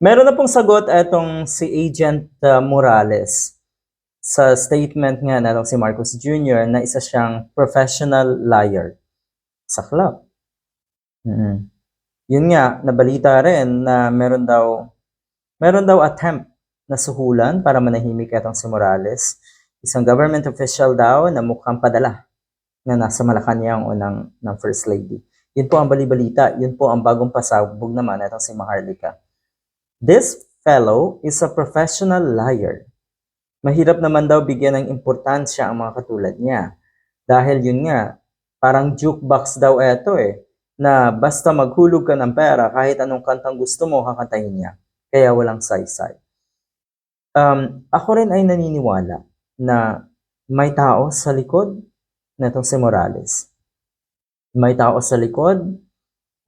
Meron na pong sagot etong si Agent uh, Morales sa statement nga na si Marcos Jr. na isa siyang professional liar sa club. Mm. Yun nga, nabalita rin na meron daw meron daw attempt na suhulan para manahimik etong si Morales. Isang government official daw na mukhang padala na nasa Malacanang o ng, ng First Lady. Yun po ang balibalita. Yun po ang bagong pasabog naman itong si Maharlika. This fellow is a professional liar. Mahirap naman daw bigyan ng importansya ang mga katulad niya. Dahil yun nga, parang jukebox daw eto eh, na basta maghulog ka ng pera, kahit anong kantang gusto mo, kakantahin niya. Kaya walang saysay. Um, ako rin ay naniniwala na may tao sa likod netong si Morales. May tao sa likod,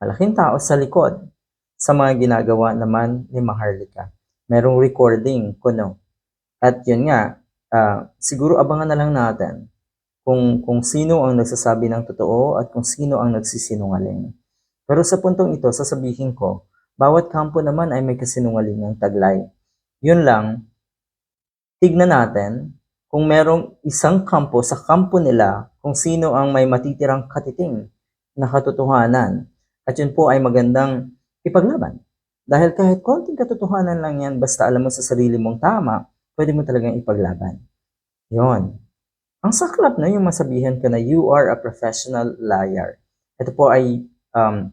malaking tao sa likod sa mga ginagawa naman ni Maharlika. Merong recording kuno. At yun nga, ah, siguro abangan na lang natin kung, kung sino ang nagsasabi ng totoo at kung sino ang nagsisinungaling. Pero sa puntong ito, sasabihin ko, bawat kampo naman ay may kasinungalingang taglay. Yun lang, tignan natin kung merong isang kampo sa kampo nila kung sino ang may matitirang katiting na katotohanan. At yun po ay magandang ipaglaban. Dahil kahit konting katotohanan lang yan, basta alam mo sa sarili mong tama, pwede mo talagang ipaglaban. Yon. Ang saklap na yung masabihan ka na you are a professional liar. Ito po ay um,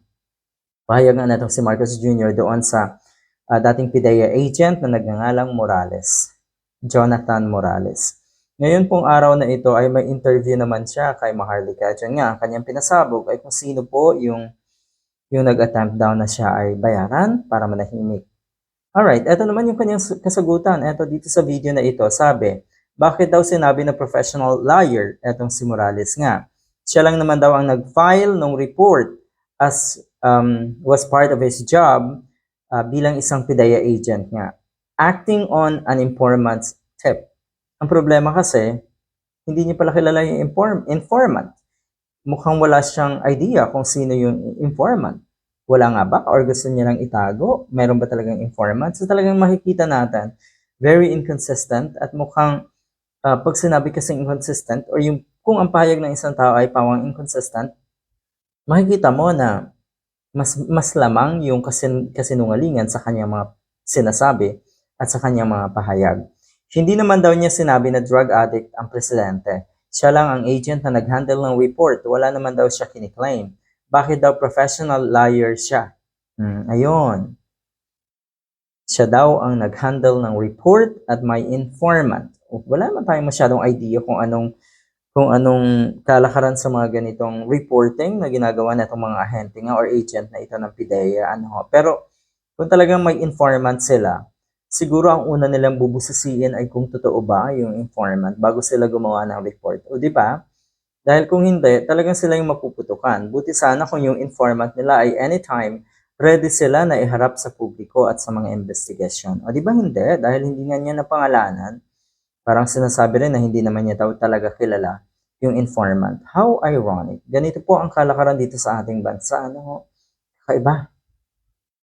pahayag nga natin si Marcos Jr. doon sa ah, dating PIDEA agent na nagngangalang Morales, Jonathan Morales. Ngayon pong araw na ito ay may interview naman siya kay Maharlika. Diyan nga, ang kanyang pinasabog ay kung sino po yung yung nag-attempt daw na siya ay bayaran para manahimik. Alright, eto naman yung kanyang kasagutan. Eto dito sa video na ito, sabi, bakit daw sinabi na professional liar etong si Morales nga? Siya lang naman daw ang nag-file ng report as um, was part of his job uh, bilang isang PIDEA agent nga. Acting on an informant's tip. Ang problema kasi, hindi niya pala kilala yung inform informant. Mukhang wala siyang idea kung sino yung informant. Wala nga ba? Or gusto niya lang itago? Meron ba talagang informant? So talagang makikita natin, very inconsistent at mukhang uh, pag sinabi kasing inconsistent or yung kung ang pahayag ng isang tao ay pawang inconsistent, makikita mo na mas mas lamang yung kasin, kasinungalingan sa kanyang mga sinasabi at sa kanyang mga pahayag. Hindi naman daw niya sinabi na drug addict ang presidente. Siya lang ang agent na nag-handle ng report. Wala naman daw siya kiniklaim. Bakit daw professional liar siya? Hmm, ayun. Siya daw ang nag-handle ng report at may informant. Wala naman tayong masyadong idea kung anong kung anong kalakaran sa mga ganitong reporting na ginagawa na itong mga ahente nga or agent na ito ng PIDEA. Ano. Pero kung talagang may informant sila, siguro ang una nilang bubusisiin ay kung totoo ba yung informant bago sila gumawa ng report. O di ba? Dahil kung hindi, talagang sila yung mapuputukan. Buti sana kung yung informant nila ay anytime ready sila na iharap sa publiko at sa mga investigation. O di ba hindi? Dahil hindi nga niya napangalanan, parang sinasabi rin na hindi naman niya daw talaga kilala yung informant. How ironic. Ganito po ang kalakaran dito sa ating bansa. Ano ho? Kakaiba.